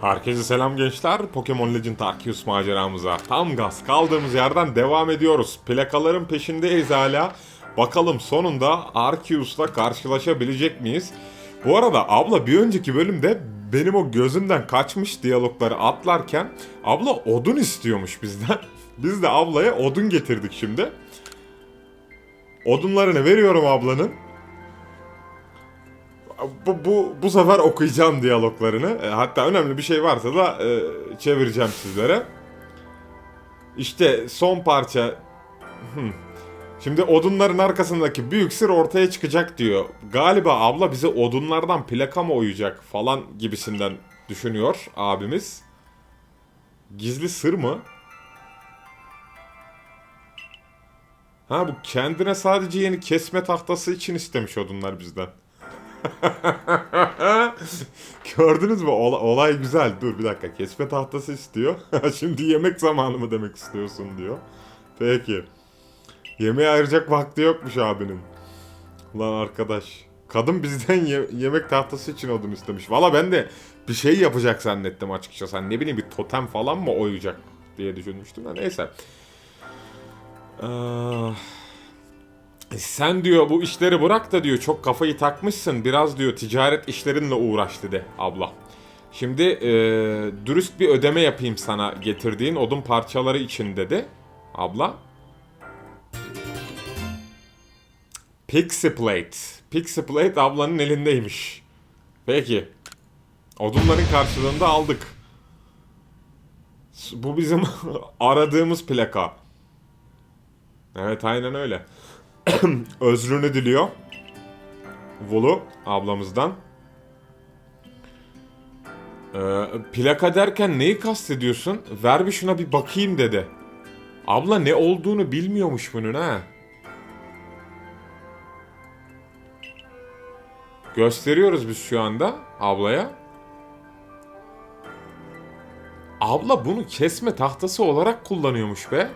Herkese selam gençler. Pokemon Legend Arceus maceramıza tam gaz kaldığımız yerden devam ediyoruz. Plakaların peşindeyiz hala. Bakalım sonunda Arceus'la karşılaşabilecek miyiz? Bu arada abla bir önceki bölümde benim o gözümden kaçmış diyalogları atlarken abla odun istiyormuş bizden. Biz de ablaya odun getirdik şimdi. Odunlarını veriyorum ablanın. Bu, bu, bu sefer okuyacağım diyaloglarını. E, hatta önemli bir şey varsa da e, çevireceğim sizlere. İşte son parça. Hmm. Şimdi odunların arkasındaki büyük sır ortaya çıkacak diyor. Galiba abla bize odunlardan plaka mı oyacak falan gibisinden düşünüyor abimiz. Gizli sır mı? Ha bu kendine sadece yeni kesme tahtası için istemiş odunlar bizden. Gördünüz mü? Ola- olay güzel. Dur bir dakika. Kesme tahtası istiyor. Şimdi yemek zamanı mı demek istiyorsun diyor. Peki. Yemeğe ayıracak vakti yokmuş abinin. Lan arkadaş. Kadın bizden ye- yemek tahtası için odun istemiş. Valla ben de bir şey yapacak zannettim açıkçası. Hani ne bileyim bir totem falan mı oyacak diye düşünmüştüm de neyse. Eee... Sen diyor bu işleri bırak da diyor çok kafayı takmışsın biraz diyor ticaret işlerinle uğraş dedi abla. Şimdi e, dürüst bir ödeme yapayım sana getirdiğin odun parçaları için dedi abla. Pixie Plate. Pixie Plate ablanın elindeymiş. Peki. Odunların karşılığında aldık. Bu bizim aradığımız plaka. Evet aynen öyle. özrünü diliyor. Vulu ablamızdan. Ee, plaka derken neyi kastediyorsun? Ver bir şuna bir bakayım dedi. Abla ne olduğunu bilmiyormuş bunun ha. Gösteriyoruz biz şu anda ablaya. Abla bunu kesme tahtası olarak kullanıyormuş be.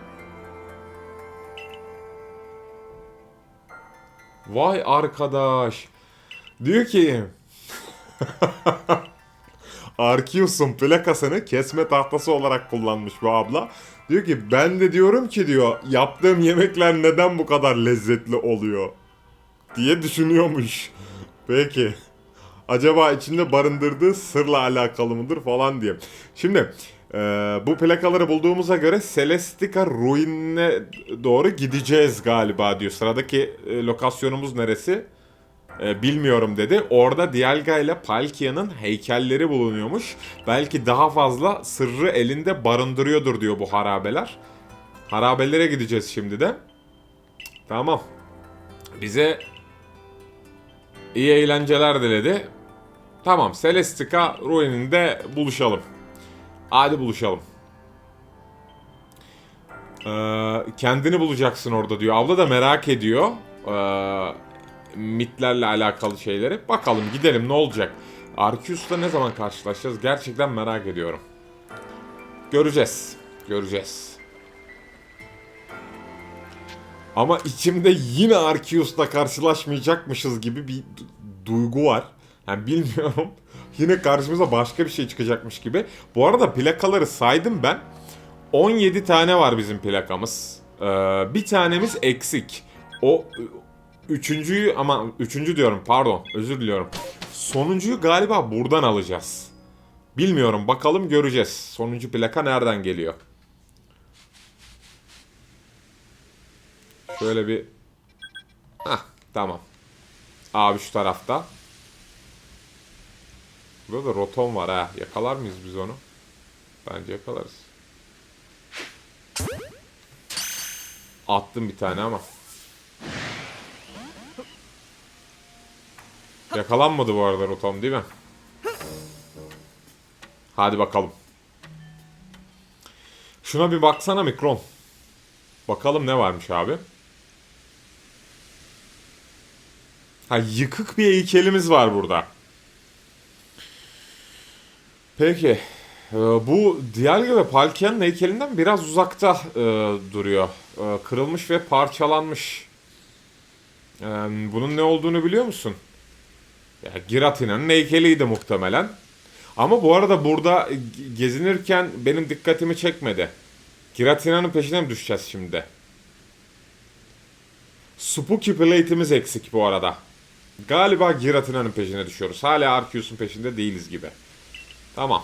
Vay arkadaş. Diyor ki Arceus'un plakasını kesme tahtası olarak kullanmış bu abla. Diyor ki ben de diyorum ki diyor yaptığım yemekler neden bu kadar lezzetli oluyor diye düşünüyormuş. Peki. Acaba içinde barındırdığı sırla alakalı mıdır falan diye. Şimdi e, bu plakaları bulduğumuza göre Celestica Ruin'e doğru gideceğiz galiba diyor. Sıradaki e, lokasyonumuz neresi? E, bilmiyorum dedi. Orada Dialga ile Palkia'nın heykelleri bulunuyormuş. Belki daha fazla sırrı elinde barındırıyordur diyor bu harabeler. Harabelere gideceğiz şimdi de. Tamam. Bize iyi eğlenceler diledi. Tamam Celestica Ruin'inde buluşalım. Hadi buluşalım. Ee, kendini bulacaksın orada diyor. Abla da merak ediyor. Ee, mitlerle alakalı şeyleri. Bakalım gidelim ne olacak. Arceus'la ne zaman karşılaşacağız? Gerçekten merak ediyorum. Göreceğiz. Göreceğiz. Ama içimde yine Arceus'la karşılaşmayacakmışız gibi bir du- duygu var. Yani bilmiyorum. Yine karşımıza başka bir şey çıkacakmış gibi. Bu arada plakaları saydım ben. 17 tane var bizim plakamız. Ee, bir tanemiz eksik. O üçüncüyü ama üçüncü diyorum pardon özür diliyorum. Sonuncuyu galiba buradan alacağız. Bilmiyorum bakalım göreceğiz. Sonuncu plaka nereden geliyor? Şöyle bir... Hah tamam. Abi şu tarafta. Burada da roton var ha. Yakalar mıyız biz onu? Bence yakalarız. Attım bir tane ama. Yakalanmadı bu arada rotom değil mi? Hadi bakalım. Şuna bir baksana mikron. Bakalım ne varmış abi. Ha yıkık bir heykelimiz var burada. Peki. Ee, bu Dialga ve Palkia'nın heykelinden biraz uzakta e, duruyor. E, kırılmış ve parçalanmış. E, bunun ne olduğunu biliyor musun? Ya, Giratina'nın heykeliydi muhtemelen. Ama bu arada burada ge- gezinirken benim dikkatimi çekmedi. Giratina'nın peşine mi düşeceğiz şimdi? Spooky Plate'imiz eksik bu arada. Galiba Giratina'nın peşine düşüyoruz. Hala Arceus'un peşinde değiliz gibi. Tamam.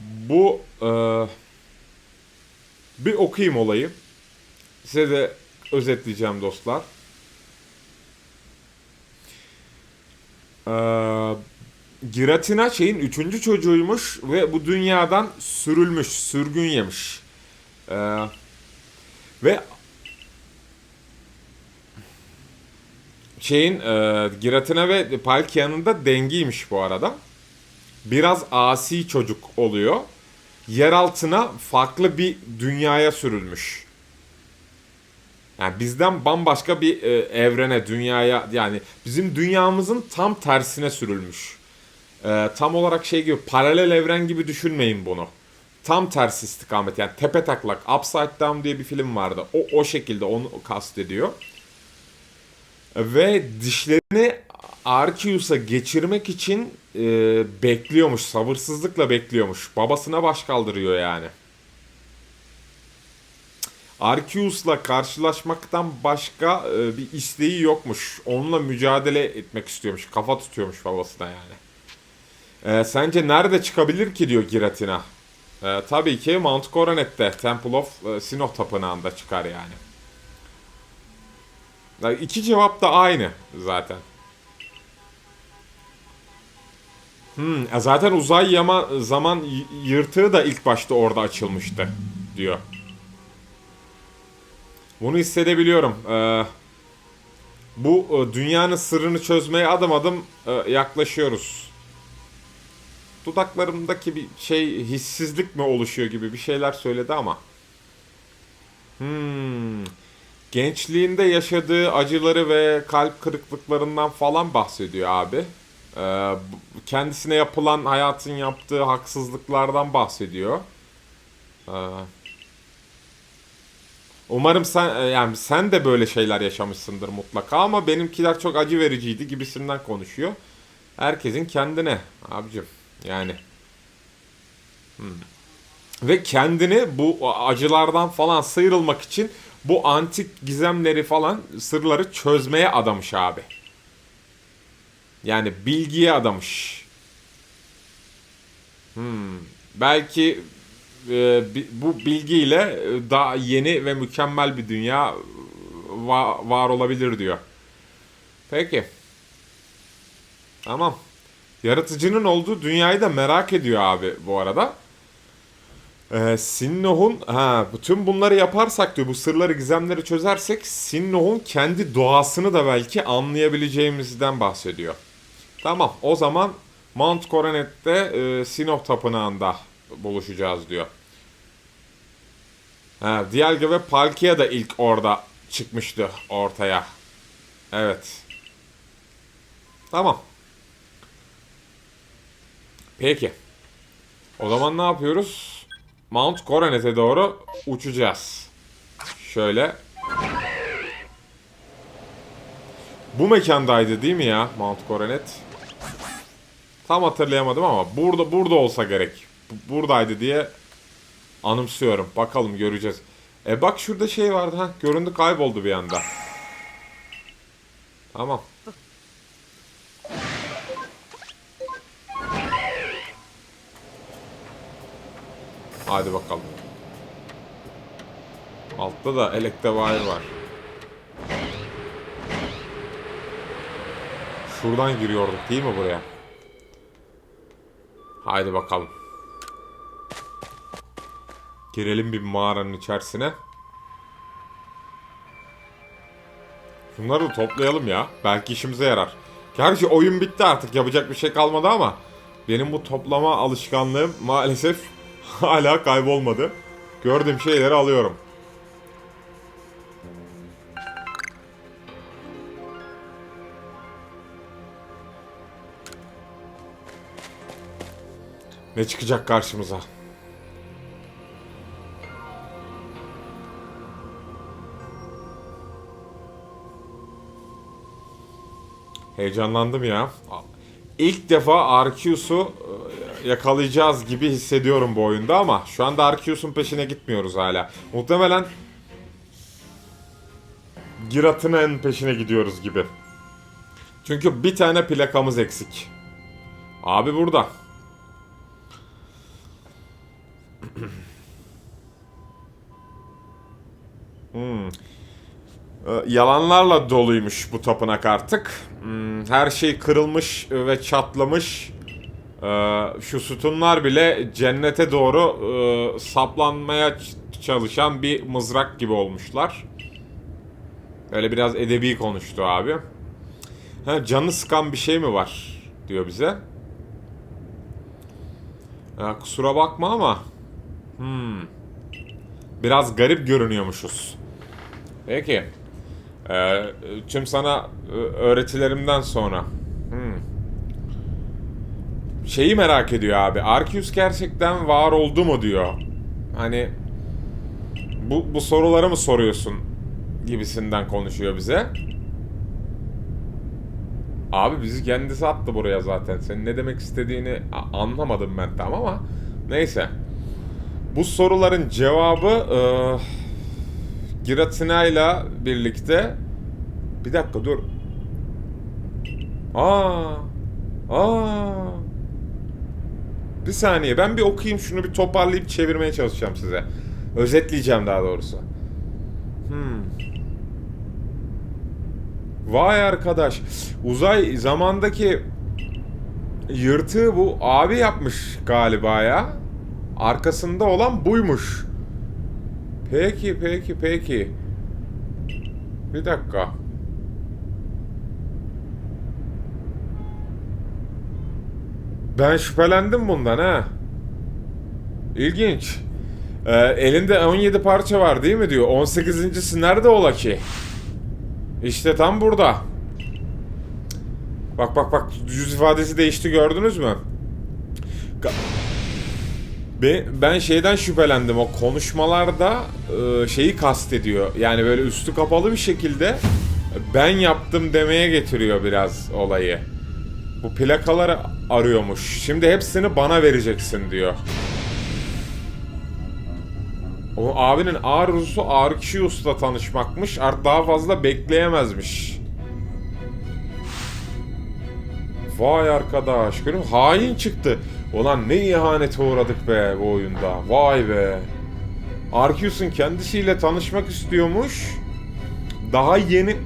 Bu eee, bir okuyayım olayı. Size de özetleyeceğim dostlar. Eee Giratina şeyin üçüncü çocuğuymuş ve bu dünyadan sürülmüş, sürgün yemiş. Eee, ve şeyin eee Giratina ve Palkia'nın da dengiymiş bu arada. Biraz asi çocuk oluyor. Yer altına farklı bir dünyaya sürülmüş. Yani bizden bambaşka bir e, evrene, dünyaya yani bizim dünyamızın tam tersine sürülmüş. E, tam olarak şey gibi paralel evren gibi düşünmeyin bunu. Tam tersi istikamet yani tepe taklak Upside Down diye bir film vardı. O, o şekilde onu kastediyor. Ve dişlerini Arceus'a geçirmek için e, bekliyormuş. Sabırsızlıkla bekliyormuş. Babasına baş kaldırıyor yani. Arceus'la karşılaşmaktan başka e, bir isteği yokmuş. Onunla mücadele etmek istiyormuş. Kafa tutuyormuş babasına yani. E, sence nerede çıkabilir ki diyor Giratina. E, tabii ki Mount Coronet'te Temple of e, Sinnoh Tapınağı'nda çıkar yani. Yani iki cevap da aynı zaten. Hmm, zaten uzay yama zaman yırtığı da ilk başta orada açılmıştı diyor. Bunu hissedebiliyorum. Ee, bu e, dünyanın sırrını çözmeye adım adım e, yaklaşıyoruz. Dudaklarımdaki bir şey hissizlik mi oluşuyor gibi bir şeyler söyledi ama. Hmm. Gençliğinde yaşadığı acıları ve kalp kırıklıklarından falan bahsediyor abi. Ee, kendisine yapılan hayatın yaptığı haksızlıklardan bahsediyor. Ee, umarım sen e, yani sen de böyle şeyler yaşamışsındır mutlaka ama benimkiler çok acı vericiydi gibisinden konuşuyor. Herkesin kendine abicim yani. Hmm. Ve kendini bu acılardan falan sıyrılmak için bu antik gizemleri falan sırları çözmeye adamış abi. Yani bilgiye adamış. Hmm. Belki e, bu bilgiyle e, daha yeni ve mükemmel bir dünya e, va- var olabilir diyor. Peki. Tamam. Yaratıcının olduğu dünyayı da merak ediyor abi bu arada. Ee, Sinnoh'un ha bütün bunları yaparsak diyor bu sırları gizemleri çözersek Sinnoh'un kendi doğasını da belki anlayabileceğimizden bahsediyor. Tamam o zaman Mount Coronet'te e, Sinnoh Tapınağı'nda buluşacağız diyor. Ha, Dialga ve Palkia da ilk orada çıkmıştı ortaya. Evet. Tamam. Peki. O zaman ne yapıyoruz? Mount Coronet'e doğru uçacağız. Şöyle. Bu mekandaydı değil mi ya Mount Coronet? Tam hatırlayamadım ama burada burada olsa gerek. Bu- Buradaydı diye anımsıyorum. Bakalım göreceğiz. E bak şurada şey vardı ha. Göründü kayboldu bir anda. Tamam. Hadi bakalım. Altta da Electivire var. Şuradan giriyorduk değil mi buraya? Haydi bakalım. Girelim bir mağaranın içerisine. Bunları da toplayalım ya. Belki işimize yarar. Gerçi oyun bitti artık. Yapacak bir şey kalmadı ama benim bu toplama alışkanlığım maalesef hala kaybolmadı. Gördüğüm şeyleri alıyorum. Ne çıkacak karşımıza? Heyecanlandım ya. İlk defa Arceus'u yakalayacağız gibi hissediyorum bu oyunda ama şu anda Arceus'un peşine gitmiyoruz hala. Muhtemelen Giratina'nın peşine gidiyoruz gibi. Çünkü bir tane plakamız eksik. Abi burada. hmm. Ee, Yalanlarla doluymuş bu tapınak artık. Hmm, Her şey kırılmış ve çatlamış. Ee, Şu sütunlar bile cennete doğru e, saplanmaya çalışan bir mızrak gibi olmuşlar. Öyle biraz edebi konuştu abi. Ha, canı sıkan bir şey mi var diyor bize. Ya, kusura bakma ama hmm, biraz garip görünüyormuşuz. Peki. Ee, tüm sana e, öğretilerimden sonra. Şeyi merak ediyor abi. Arceus gerçekten var oldu mu diyor. Hani bu, bu soruları mı soruyorsun gibisinden konuşuyor bize. Abi bizi kendisi attı buraya zaten. Senin ne demek istediğini anlamadım ben tam ama neyse. Bu soruların cevabı e, Giratina ile birlikte bir dakika dur. Aa. Aa. Bir saniye ben bir okuyayım şunu bir toparlayıp çevirmeye çalışacağım size. Özetleyeceğim daha doğrusu. Hmm. Vay arkadaş. Uzay zamandaki yırtığı bu abi yapmış galiba ya. Arkasında olan buymuş. Peki peki peki. Bir dakika. Ben şüphelendim bundan ha. İlginç. Ee, elinde 17 parça var değil mi diyor. 18.si nerede ola ki? İşte tam burada. Bak bak bak yüz ifadesi değişti gördünüz mü? Ben şeyden şüphelendim o konuşmalarda e, şeyi kastediyor. Yani böyle üstü kapalı bir şekilde ben yaptım demeye getiriyor biraz olayı. Bu plakaları arıyormuş. Şimdi hepsini bana vereceksin diyor. O abinin arzusu Arceus'la tanışmakmış. Art daha fazla bekleyemezmiş. Vay arkadaş. Musun? Hain çıktı. Ulan ne ihanete uğradık be bu oyunda. Vay be. Arceus'un kendisiyle tanışmak istiyormuş. Daha yeni...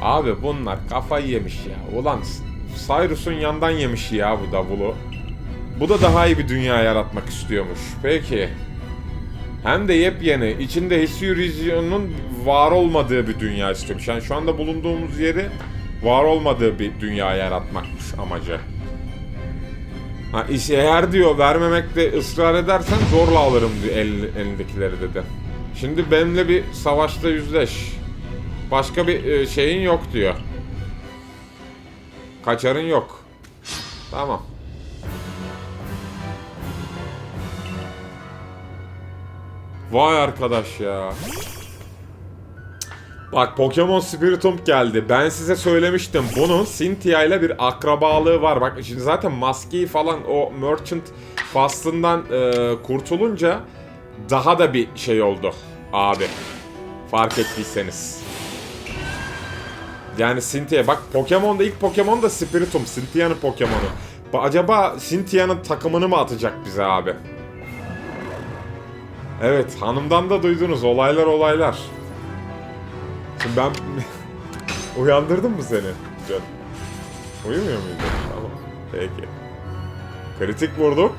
Abi bunlar kafayı yemiş ya. Ulan Cyrus'un yandan yemiş ya bu davulu. Bu da daha iyi bir dünya yaratmak istiyormuş. Peki. Hem de yepyeni. içinde Hisuizu'nun var olmadığı bir dünya istemiş. Yani şu anda bulunduğumuz yeri var olmadığı bir dünya yaratmakmış amacı. Ha iş eğer diyor vermemekte ısrar edersen zorla alırım diyor el, elindekileri dedi. Şimdi benimle bir savaşta yüzleş. Başka bir e, şeyin yok diyor. Kaçarın yok. Tamam. Vay arkadaş ya. Bak Pokemon Spiritomb geldi. Ben size söylemiştim. Bunun Cynthia ile bir akrabalığı var. Bak şimdi zaten maskeyi falan o Merchant faslından e, kurtulunca daha da bir şey oldu abi. Fark ettiyseniz. Yani Cynthia bak Pokemon'da ilk Pokemon da Spiritomb. Cynthia'nın Pokemon'u. Ba- Acaba Cynthia'nın takımını mı atacak bize abi? Evet hanımdan da duydunuz olaylar olaylar. Şimdi ben uyandırdım mı seni? Can? Uyumuyor muydun? Tamam. Peki. Kritik vurduk.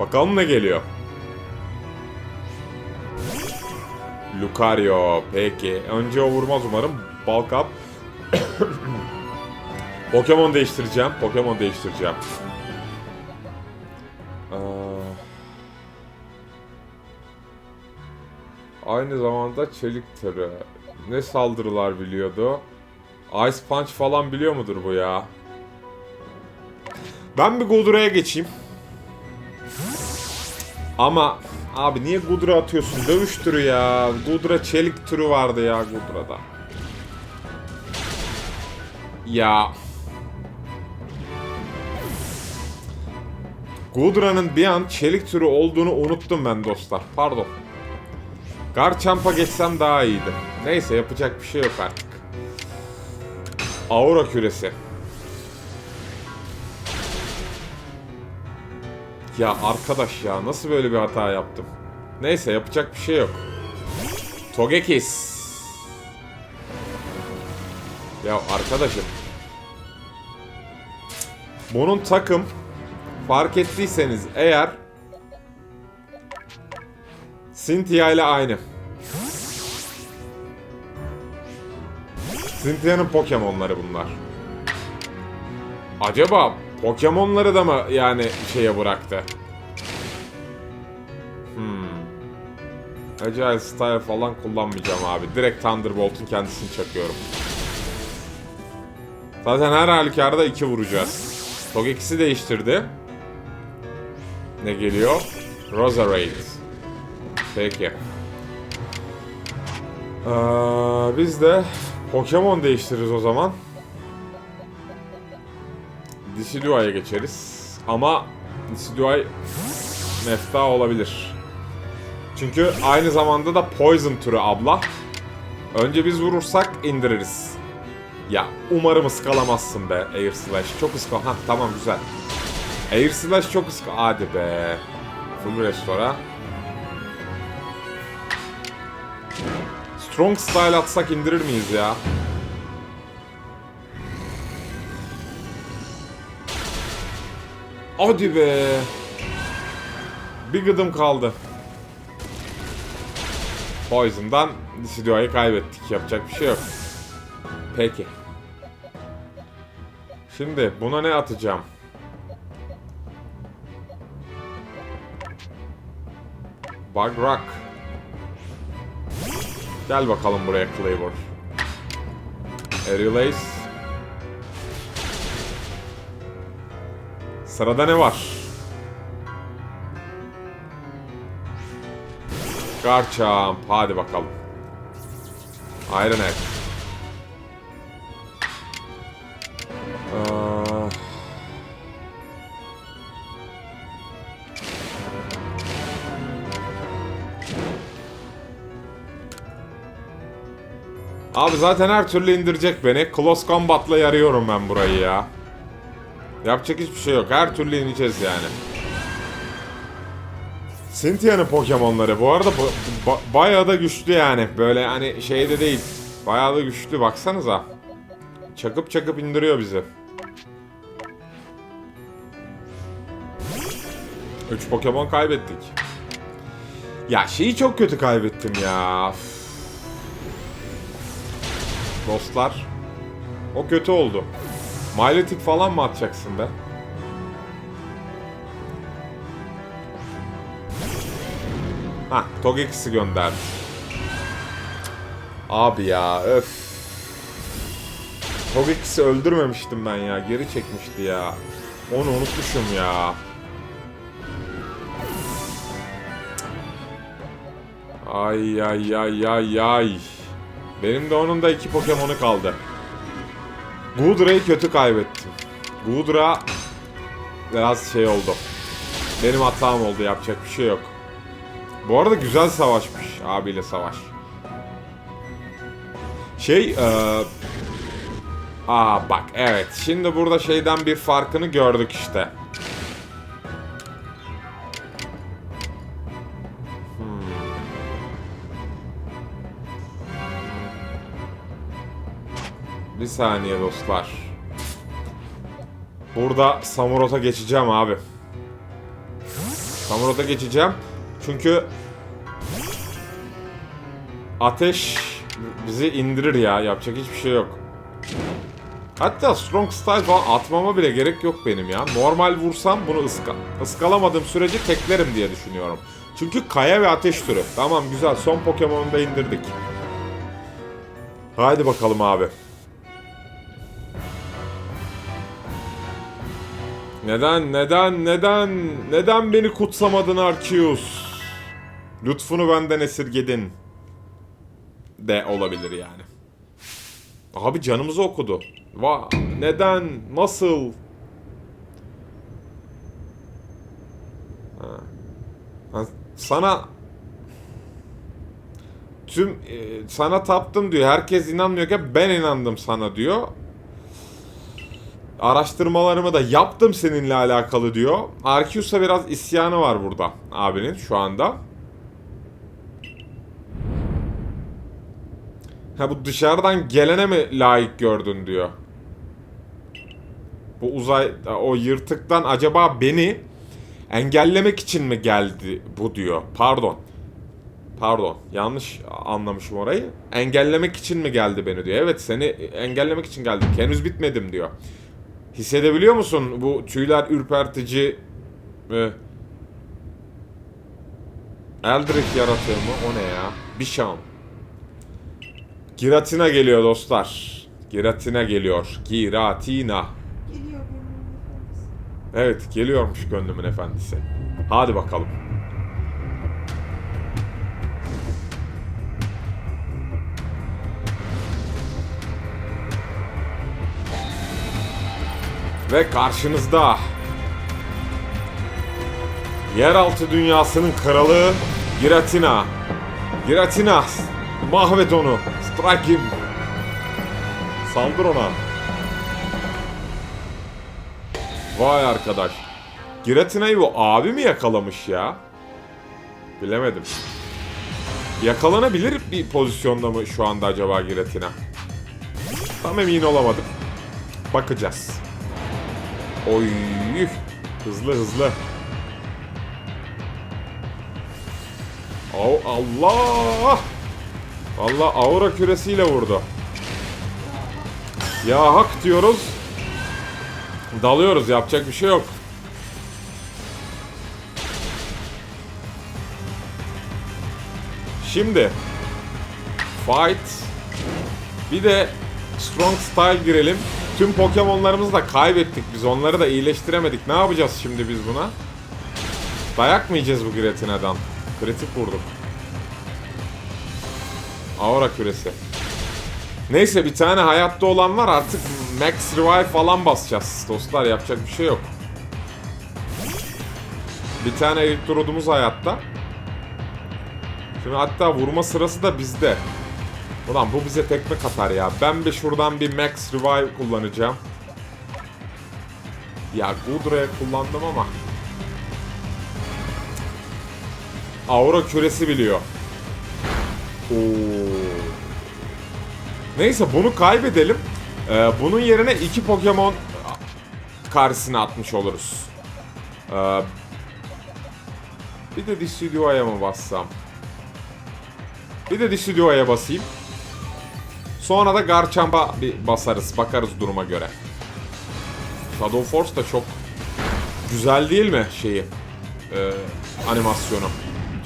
Bakalım ne geliyor. Lucario. Peki. Önce o vurmaz umarım. Bulk up. Pokemon değiştireceğim. Pokemon değiştireceğim. Aa, Aynı zamanda çelik türü. Ne saldırılar biliyordu? Ice Punch falan biliyor mudur bu ya? Ben bir Gudura'ya geçeyim. Ama abi niye Gudura atıyorsun? Dövüş türü ya. Gudura çelik türü vardı ya Gudura'da. Ya. Gudra'nın bir an çelik türü olduğunu unuttum ben dostlar. Pardon. Garchamp'a geçsem daha iyiydi. Neyse yapacak bir şey yok artık. Aura küresi. Ya arkadaş ya nasıl böyle bir hata yaptım? Neyse yapacak bir şey yok. Togekis. Ya arkadaşım. Bunun takım fark ettiyseniz eğer Cynthia ile aynı. Cynthia'nın Pokemon'ları bunlar. Acaba Pokemon'ları da mı yani şeye bıraktı? Hmm. Agile Style falan kullanmayacağım abi. Direkt Thunderbolt'un kendisini çakıyorum. Zaten her halükarda iki vuracağız. Togekis'i değiştirdi. Ne geliyor? Roserade. Peki. Ee, biz de Pokemon değiştiririz o zaman. Decidueye'ye geçeriz. Ama Decidueye mefta olabilir. Çünkü aynı zamanda da Poison türü abla. Önce biz vurursak indiririz. Ya umarım ıskalamazsın be Air Slash. Çok ıskal... Hah tamam güzel. Air Slash çok ıskal... Hadi be. Full Restore'a. Strong Style atsak indirir miyiz ya? Hadi be. Bir gıdım kaldı. Poison'dan Decidueye'yi kaybettik. Yapacak bir şey yok. Peki. Şimdi buna ne atacağım? Bug Rock. Gel bakalım buraya Clavor. Aerial Ace. Sırada ne var? Garchomp. Hadi bakalım. Iron Head. Abi zaten her türlü indirecek beni. Close Combat'la yarıyorum ben burayı ya. Yapacak hiçbir şey yok. Her türlü ineceğiz yani. Cynthia'nın Pokemon'ları bu arada ba- ba- bayağı da güçlü yani. Böyle hani şeyde değil. Bayağı da güçlü baksanıza. Çakıp çakıp indiriyor bizi. 3 Pokemon kaybettik. Ya şeyi çok kötü kaybettim ya. Üf. Dostlar. O kötü oldu. Miletic falan mı atacaksın be? Ha, Togekis'i gönderdi. Abi ya, öf. Togekis'i öldürmemiştim ben ya, geri çekmişti ya. Onu unutmuşum ya. Ay ay ay ay ay. Benim de onun da iki Pokemon'u kaldı. Gudra'yı kötü kaybettim. Gudra biraz şey oldu. Benim hatam oldu yapacak bir şey yok. Bu arada güzel savaşmış abiyle savaş. Şey eee Aa bak evet şimdi burada şeyden bir farkını gördük işte. Bir saniye dostlar. Burada Samurot'a geçeceğim abi. Samurot'a geçeceğim. Çünkü ateş bizi indirir ya. Yapacak hiçbir şey yok. Hatta Strong Style falan atmama bile gerek yok benim ya. Normal vursam bunu ıska ıskalamadığım sürece teklerim diye düşünüyorum. Çünkü kaya ve ateş türü. Tamam güzel son Pokemon'u da indirdik. Haydi bakalım abi. Neden, neden, neden, neden beni kutsamadın Arceus? Lütfunu benden esirgedin. De olabilir yani. Abi canımızı okudu. Va neden? Nasıl? Ha. Sana tüm e, sana taptım diyor. Herkes inanmıyorken ben inandım sana diyor. Araştırmalarımı da yaptım seninle alakalı diyor. Arceus'a biraz isyanı var burada abinin şu anda. Ha bu dışarıdan gelene mi layık gördün diyor. Bu uzay o yırtıktan acaba beni engellemek için mi geldi bu diyor. Pardon. Pardon. Yanlış anlamışım orayı. Engellemek için mi geldi beni diyor. Evet seni engellemek için geldim. Henüz bitmedim diyor. Hissedebiliyor musun bu tüyler ürpertici e, Eldritch yaratığı mı? O ne ya? Bişam. Giratina geliyor dostlar. Giratina geliyor. Giratina. Geliyor. Evet geliyormuş gönlümün efendisi. Hadi bakalım. Ve karşınızda Yeraltı dünyasının kralı Giratina. Giratina mahvet onu. Strike him. Saldır ona. Vay arkadaş. Giratina'yı bu abi mi yakalamış ya? Bilemedim. Yakalanabilir bir pozisyonda mı şu anda acaba Giratina? Tam emin olamadım. Bakacağız. Oy. Hızlı hızlı. Allah! Allah aura küresiyle vurdu. Ya hak diyoruz. Dalıyoruz yapacak bir şey yok. Şimdi Fight Bir de Strong Style girelim. Tüm Pokemon'larımızı da kaybettik biz. Onları da iyileştiremedik. Ne yapacağız şimdi biz buna? Dayak mı yiyeceğiz bu Giratina'dan? Kritik vurduk. Aura küresi. Neyse bir tane hayatta olan var artık Max Revive falan basacağız dostlar yapacak bir şey yok. Bir tane Elektrodumuz hayatta. Şimdi hatta vurma sırası da bizde. Ulan bu bize tekme katar ya. Ben bir şuradan bir Max Revive kullanacağım. Ya Gudra'ya kullandım ama. Aura küresi biliyor. Oo. Neyse bunu kaybedelim. Ee, bunun yerine iki Pokemon karşısına atmış oluruz. Ee, bir de Decidueye'ye mı bassam? Bir de Decidueye'ye basayım. Sonra da Garchamp'a bir basarız. Bakarız duruma göre. Shadow Force da çok güzel değil mi şeyi? Ee, animasyonu.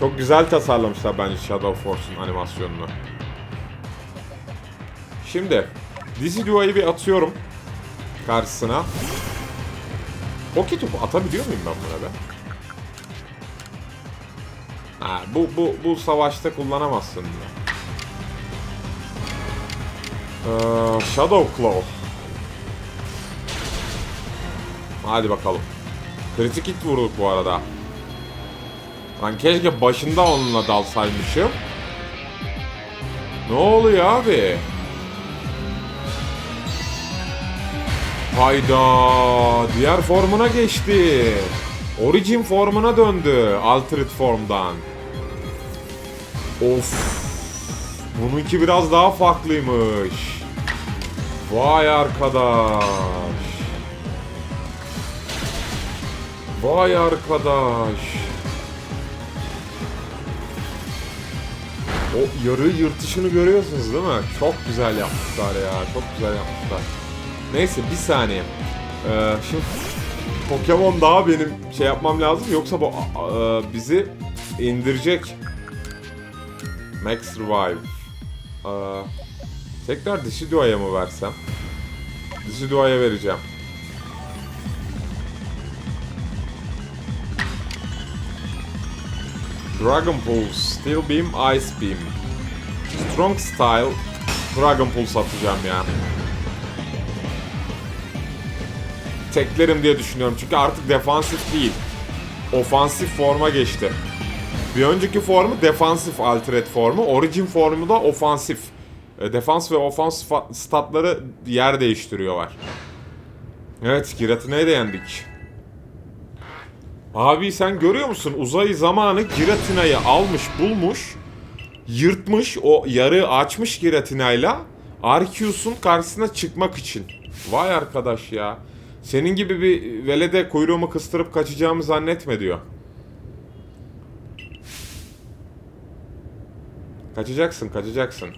Çok güzel tasarlamışlar bence Shadow Force'un animasyonunu. Şimdi Decidueye'yi bir atıyorum karşısına. Poke topu atabiliyor muyum ben buna be? Ha, bu, bu, bu savaşta kullanamazsın diyor. Ee, Shadow Claw. Hadi bakalım. Kritik hit vurduk bu arada. Lan keşke başında onunla dalsaymışım. Ne oluyor abi? Hayda, diğer formuna geçti. Origin formuna döndü Altered formdan. Of. Bununki biraz daha farklıymış. Vay arkadaş. Vay arkadaş. O yarı yırtışını görüyorsunuz değil mi? Çok güzel yapmışlar ya. Çok güzel yapmışlar. Neyse bir saniye. Ee, şimdi Pokemon daha benim şey yapmam lazım yoksa bu a- bizi indirecek. Max Revive. Ee, tekrar Decidueye'ye mı versem? Decidueye'ye vereceğim. Dragon Pulse, Steel Beam, Ice Beam. Strong Style, Dragon Pulse atacağım ya. teklerim diye düşünüyorum. Çünkü artık defansif değil. Ofansif forma geçti. Bir önceki formu defansif alternate formu. Origin formu da ofansif. E, Defans ve ofans fa- statları yer değiştiriyorlar. Evet Giratina'yı da yendik. Abi sen görüyor musun? Uzay zamanı Giratina'yı almış bulmuş. Yırtmış o yarığı açmış Giratina'yla. Arceus'un karşısına çıkmak için. Vay arkadaş ya. Senin gibi bir velede kuyruğumu kıstırıp kaçacağımı zannetme diyor. Kaçacaksın, kaçacaksın.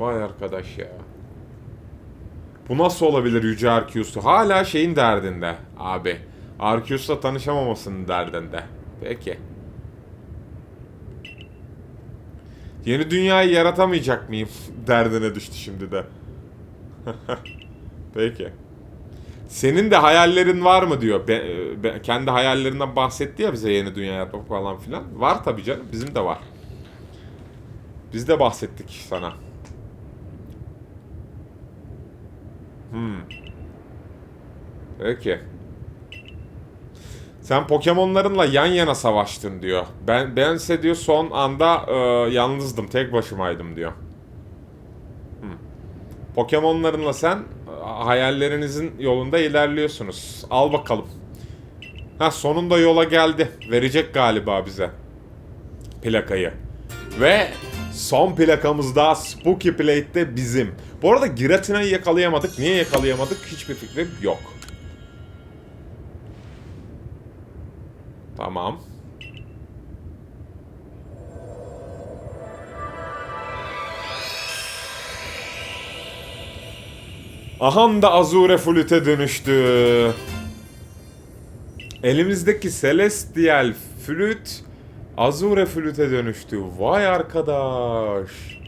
Vay arkadaş ya. Bu nasıl olabilir Yüce Arceus'u? Hala şeyin derdinde abi. Arceus'la tanışamamasının derdinde. Peki. Yeni dünyayı yaratamayacak mıyım? Derdine düştü şimdi de. Peki. Senin de hayallerin var mı diyor. Be, be- kendi hayallerinden bahsetti ya bize yeni dünya yaratmak falan filan. Var tabii canım. Bizim de var. Biz de bahsettik sana. Hmm. Peki. Sen Pokemon'larınla yan yana savaştın diyor. Ben bense diyor son anda e, yalnızdım, tek başımaydım diyor. Hmm. Pokemon'larınla sen e, hayallerinizin yolunda ilerliyorsunuz. Al bakalım. Ha sonunda yola geldi. Verecek galiba bize plakayı. Ve son plakamız da Spooky Plate'de bizim. Bu arada Giratina'yı yakalayamadık. Niye yakalayamadık hiçbir fikrim yok. Tamam. Ahan da Azure Flüt'e dönüştü. Elimizdeki Celestial Flüt Azure Flüt'e dönüştü. Vay arkadaş.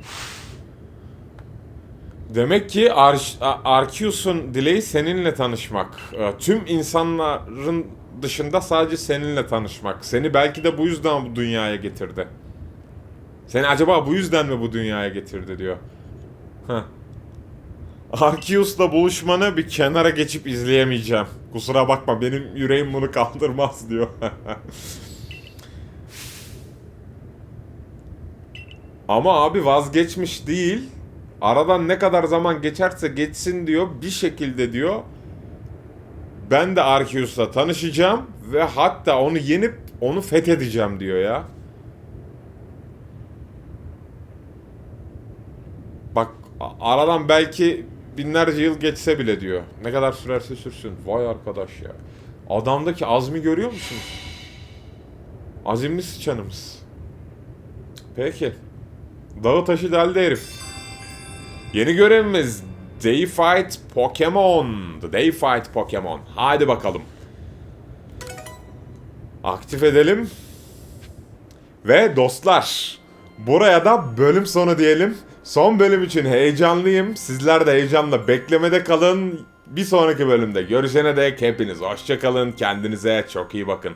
Demek ki Ar- Arceus'un dileği seninle tanışmak. Ee, Tüm insanların dışında sadece seninle tanışmak. Seni belki de bu yüzden bu dünyaya getirdi. Seni acaba bu yüzden mi bu dünyaya getirdi diyor. Heh. Buluşmanı bir kenara geçip izleyemeyeceğim. Kusura bakma benim yüreğim bunu kaldırmaz diyor. Ama abi vazgeçmiş değil. Aradan ne kadar zaman geçerse geçsin diyor. Bir şekilde diyor. Ben de Arceus'la tanışacağım ve hatta onu yenip onu fethedeceğim diyor ya. Bak aradan belki binlerce yıl geçse bile diyor. Ne kadar sürerse sürsün. Vay arkadaş ya. Adamdaki azmi görüyor musunuz? Azimli sıçanımız. Peki. Dağı taşı deldi herif. Yeni görevimiz Deifight Pokemon. The Deifight Pokemon. Hadi bakalım. Aktif edelim. Ve dostlar, buraya da bölüm sonu diyelim. Son bölüm için heyecanlıyım. Sizler de heyecanla beklemede kalın. Bir sonraki bölümde görüşene dek hepiniz hoşçakalın. Kendinize çok iyi bakın.